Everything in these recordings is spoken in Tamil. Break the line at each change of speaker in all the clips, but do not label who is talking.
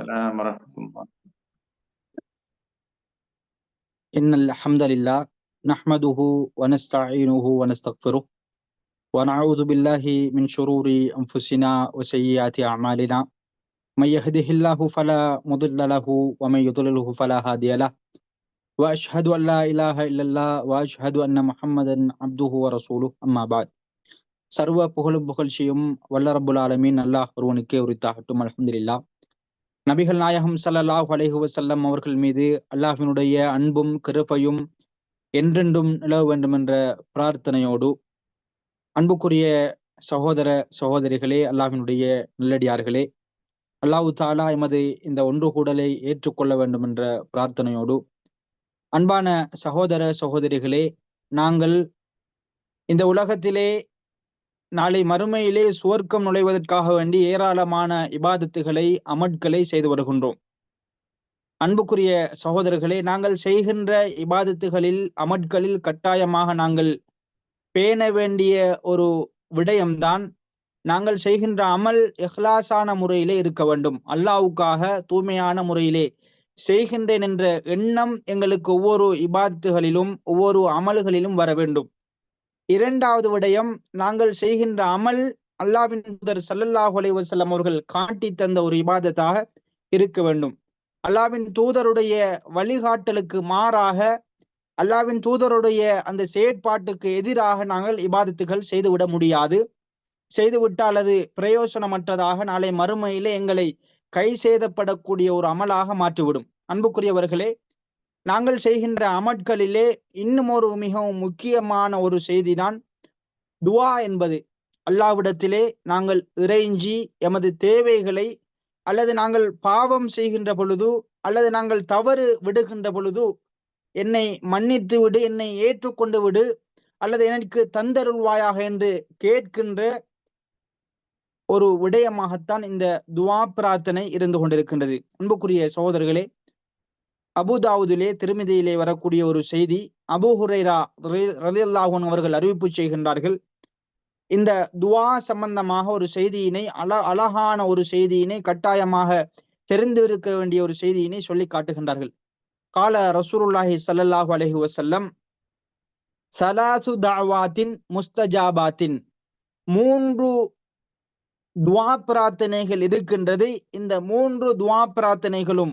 السلام ورحمة الله إن الحمد لله نحمده ونستعينه ونستغفره ونعوذ بالله من شرور أنفسنا وسيئات أعمالنا من يهده الله فلا مضل له ومن يضلله فلا هادي له وأشهد أن لا إله إلا الله وأشهد أن محمدا عبده ورسوله أما بعد سروا بخل சர்வ புகழும் புகழ்ச்சியும் வல்ல ரபுல் ஆலமீன் அல்லாஹ் ஒருவனுக்கே الحمد لله நபிகள் நாயகம் சல்லாஹ் அலேஹு வசல்லம் அவர்கள் மீது அல்லாஹினுடைய அன்பும் கிருப்பையும் என்றென்றும் நிலவ வேண்டும் என்ற பிரார்த்தனையோடு அன்புக்குரிய சகோதர சகோதரிகளே அல்லாஹினுடைய நல்லடியார்களே அல்லாஹு தாலா எமது இந்த ஒன்று கூடலை ஏற்றுக்கொள்ள வேண்டும் என்ற பிரார்த்தனையோடு அன்பான சகோதர சகோதரிகளே நாங்கள் இந்த உலகத்திலே நாளை மறுமையிலே சுவர்க்கம் நுழைவதற்காக வேண்டி ஏராளமான இபாதத்துகளை அமட்களை செய்து வருகின்றோம் அன்புக்குரிய சகோதரர்களே நாங்கள் செய்கின்ற இபாதத்துகளில் அமட்களில் கட்டாயமாக நாங்கள் பேண வேண்டிய ஒரு விடயம்தான் நாங்கள் செய்கின்ற அமல் எஹ்லாசான முறையிலே இருக்க வேண்டும் அல்லாவுக்காக தூய்மையான முறையிலே செய்கின்றேன் என்ற எண்ணம் எங்களுக்கு ஒவ்வொரு இபாதத்துகளிலும் ஒவ்வொரு அமல்களிலும் வர வேண்டும் இரண்டாவது விடயம் நாங்கள் செய்கின்ற அமல் அல்லாவின் முதர் சல்லல்லாஹு அலைவசல்லம் அவர்கள் காட்டி தந்த ஒரு இபாதத்தாக இருக்க வேண்டும் அல்லாவின் தூதருடைய வழிகாட்டலுக்கு மாறாக அல்லாவின் தூதருடைய அந்த செயற்பாட்டுக்கு எதிராக நாங்கள் இபாதத்துகள் செய்துவிட முடியாது செய்துவிட்டால் அது பிரயோசனமற்றதாக நாளை மறுமையிலே எங்களை கை சேதப்படக்கூடிய ஒரு அமலாக மாற்றிவிடும் அன்புக்குரியவர்களே நாங்கள் செய்கின்ற அமட்களிலே இன்னும் ஒரு மிகவும் முக்கியமான ஒரு செய்திதான் துவா என்பது அல்லாவிடத்திலே நாங்கள் இறைஞ்சி எமது தேவைகளை அல்லது நாங்கள் பாவம் செய்கின்ற பொழுது அல்லது நாங்கள் தவறு விடுகின்ற பொழுது என்னை மன்னித்து விடு என்னை ஏற்றுக்கொண்டு விடு அல்லது எனக்கு தந்தருள்வாயாக என்று கேட்கின்ற ஒரு விடயமாகத்தான் இந்த துவா பிரார்த்தனை இருந்து கொண்டிருக்கின்றது அன்புக்குரிய சகோதரர்களே அபுதாவுதிலே திருமதியிலே வரக்கூடிய ஒரு செய்தி அபு ஹுரைரா ரதில்லாஹன் அவர்கள் அறிவிப்பு செய்கின்றார்கள் இந்த துவா சம்பந்தமாக ஒரு செய்தியினை அழ அழகான ஒரு செய்தியினை கட்டாயமாக தெரிந்திருக்க வேண்டிய ஒரு செய்தியினை சொல்லி காட்டுகின்றார்கள் கால ரசூருல்லாஹி சல்லாஹூ அலஹி வசல்லம் சலாசு தாவாத்தின் முஸ்தஜாபாத்தின் மூன்று துவா பிரார்த்தனைகள் இருக்கின்றது இந்த மூன்று துவா பிரார்த்தனைகளும்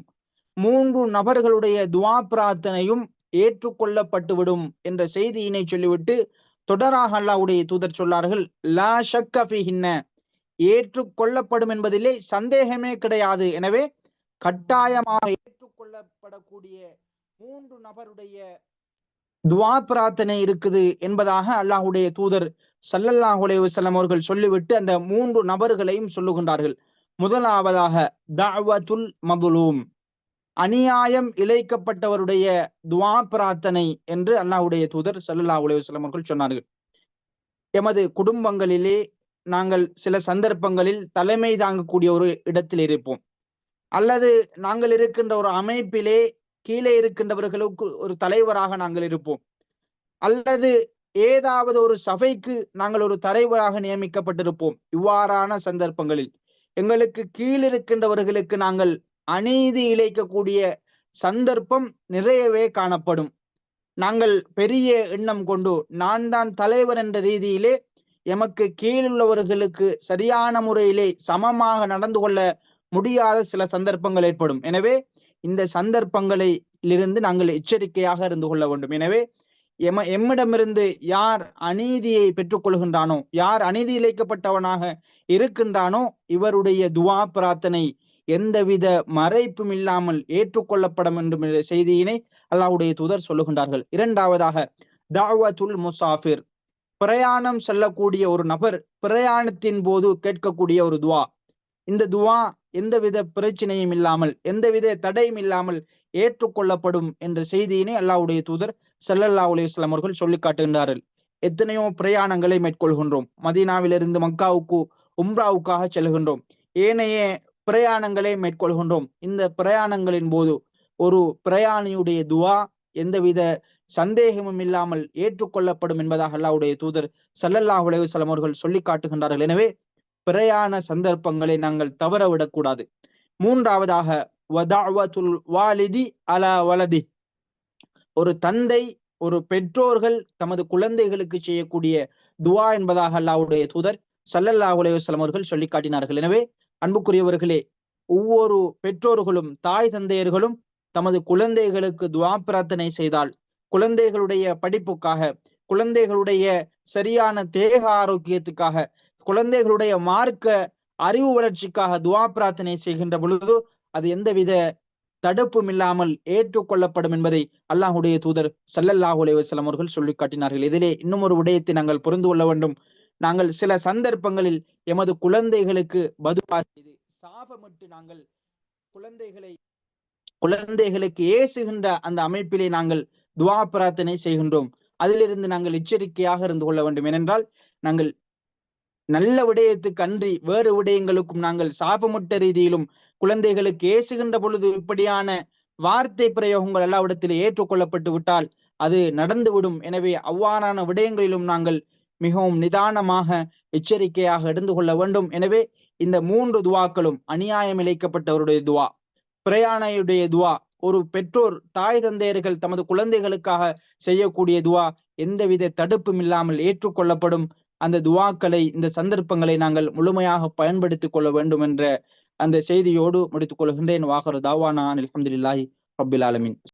மூன்று நபர்களுடைய துவா பிரார்த்தனையும் ஏற்றுக்கொள்ளப்பட்டுவிடும் என்ற செய்தியினை சொல்லிவிட்டு தொடராக அல்லாவுடைய தூதர் சொன்னார்கள் லா ஷக்கஃபிஹின்ன ஏற்றுக்கொள்ளப்படும் என்பதிலே சந்தேகமே கிடையாது எனவே கட்டாயமாக ஏற்றுக்கொள்ளப்படக்கூடிய மூன்று நபருடைய துவா பிரார்த்தனை இருக்குது என்பதாக அல்லாஹுடைய தூதர் சல்லல்லாஹ் உலேவசலம் அவர்கள் சொல்லிவிட்டு அந்த மூன்று நபர்களையும் சொல்லுகின்றார்கள் முதலாவதாக தாவதுல் மபுலூம் அநியாயம் இழைக்கப்பட்டவருடைய துவா பிரார்த்தனை என்று அல்லாஹுடைய தூதர் சல்லா உலகம் அவர்கள் சொன்னார்கள் எமது குடும்பங்களிலே நாங்கள் சில சந்தர்ப்பங்களில் தலைமை தாங்கக்கூடிய ஒரு இடத்தில் இருப்போம் அல்லது நாங்கள் இருக்கின்ற ஒரு அமைப்பிலே கீழே இருக்கின்றவர்களுக்கு ஒரு தலைவராக நாங்கள் இருப்போம் அல்லது ஏதாவது ஒரு சபைக்கு நாங்கள் ஒரு தலைவராக நியமிக்கப்பட்டிருப்போம் இவ்வாறான சந்தர்ப்பங்களில் எங்களுக்கு கீழிருக்கின்றவர்களுக்கு நாங்கள் அநீதி இழைக்கக்கூடிய சந்தர்ப்பம் நிறையவே காணப்படும் நாங்கள் பெரிய எண்ணம் கொண்டு நான் தான் தலைவர் என்ற ரீதியிலே எமக்கு கீழுள்ளவர்களுக்கு சரியான முறையிலே சமமாக நடந்து கொள்ள முடியாத சில சந்தர்ப்பங்கள் ஏற்படும் எனவே இந்த சந்தர்ப்பங்களிலிருந்து நாங்கள் எச்சரிக்கையாக இருந்து கொள்ள வேண்டும் எனவே எம எம்மிடமிருந்து யார் அநீதியை பெற்றுக்கொள்கின்றானோ யார் அநீதி இழைக்கப்பட்டவனாக இருக்கின்றானோ இவருடைய துவா பிரார்த்தனை எந்தவித மறைப்பும் இல்லாமல் ஏற்றுக்கொள்ளப்பட வேண்டும் என்ற செய்தியினை அல்லாவுடைய தூதர் சொல்லுகின்றார்கள் இரண்டாவதாக டாவத்துல் முசாஃபிர் பிரயாணம் செல்லக்கூடிய ஒரு நபர் பிரயாணத்தின் போது கேட்கக்கூடிய ஒரு துவா இந்த துவா எந்தவித பிரச்சனையும் இல்லாமல் எந்தவித தடையும் இல்லாமல் ஏற்றுக்கொள்ளப்படும் என்ற செய்தியினை அல்லாவுடைய தூதர் செல்லல்லா அலிஸ்லாம் அவர்கள் சொல்லி காட்டுகின்றார்கள் எத்தனையோ பிரயாணங்களை மேற்கொள்கின்றோம் மதீனாவிலிருந்து மக்காவுக்கு உம்ராவுக்காக செல்கின்றோம் ஏனைய பிரயாணங்களை மேற்கொள்கின்றோம் இந்த பிரயாணங்களின் போது ஒரு பிரயாணியுடைய துவா எந்தவித சந்தேகமும் இல்லாமல் ஏற்றுக்கொள்ளப்படும் என்பதாக அல்லாவுடைய தூதர் சல்லல்லாஹ் உலகம் அவர்கள் சொல்லி காட்டுகின்றார்கள் எனவே பிரயாண சந்தர்ப்பங்களை நாங்கள் தவற விடக்கூடாது மூன்றாவதாக வாலிதி அலா வலதி ஒரு தந்தை ஒரு பெற்றோர்கள் தமது குழந்தைகளுக்கு செய்யக்கூடிய துவா என்பதாக அல்லாவுடைய தூதர் சல்லல்லாஹ் உலகம் அவர்கள் சொல்லி காட்டினார்கள் எனவே அன்புக்குரியவர்களே ஒவ்வொரு பெற்றோர்களும் தாய் தந்தையர்களும் தமது குழந்தைகளுக்கு துவா பிரார்த்தனை செய்தால் குழந்தைகளுடைய படிப்புக்காக குழந்தைகளுடைய சரியான தேக ஆரோக்கியத்துக்காக குழந்தைகளுடைய மார்க்க அறிவு வளர்ச்சிக்காக துவா பிரார்த்தனை செய்கின்ற பொழுது அது எந்தவித தடுப்பும் இல்லாமல் ஏற்றுக்கொள்ளப்படும் என்பதை அல்லாஹுடைய தூதர் சல்லல்லாஹு அலைவாஸ்லாம் அவர்கள் சொல்லி காட்டினார்கள் இதிலே இன்னும் ஒரு விடயத்தை நாங்கள் புரிந்து கொள்ள வேண்டும் நாங்கள் சில சந்தர்ப்பங்களில் எமது குழந்தைகளுக்கு பதுவா செய்து சாபமிட்டு நாங்கள் குழந்தைகளை குழந்தைகளுக்கு ஏசுகின்ற அந்த அமைப்பிலே நாங்கள் துவா பிரார்த்தனை செய்கின்றோம் அதிலிருந்து நாங்கள் எச்சரிக்கையாக இருந்து கொள்ள வேண்டும் ஏனென்றால் நாங்கள் நல்ல விடயத்துக்கு அன்றி வேறு விடயங்களுக்கும் நாங்கள் சாபமுட்ட ரீதியிலும் குழந்தைகளுக்கு ஏசுகின்ற பொழுது இப்படியான வார்த்தை பிரயோகங்கள் எல்லாவிடத்திலே ஏற்றுக்கொள்ளப்பட்டு விட்டால் அது நடந்துவிடும் எனவே அவ்வாறான விடயங்களிலும் நாங்கள் மிகவும் நிதானமாக எச்சரிக்கையாக எடுத்து கொள்ள வேண்டும் எனவே இந்த மூன்று துவாக்களும் அநியாயம் இழைக்கப்பட்டவருடைய துவா பிரயாணையுடைய துவா ஒரு பெற்றோர் தாய் தந்தையர்கள் தமது குழந்தைகளுக்காக செய்யக்கூடிய துவா எந்தவித தடுப்பும் இல்லாமல் ஏற்றுக்கொள்ளப்படும் அந்த துவாக்களை இந்த சந்தர்ப்பங்களை நாங்கள் முழுமையாக பயன்படுத்திக் கொள்ள வேண்டும் என்ற அந்த செய்தியோடு முடித்துக் கொள்கின்றேன் வாகரு தாவானா அலமதுல்லாஹி ரபில் ஆலமின்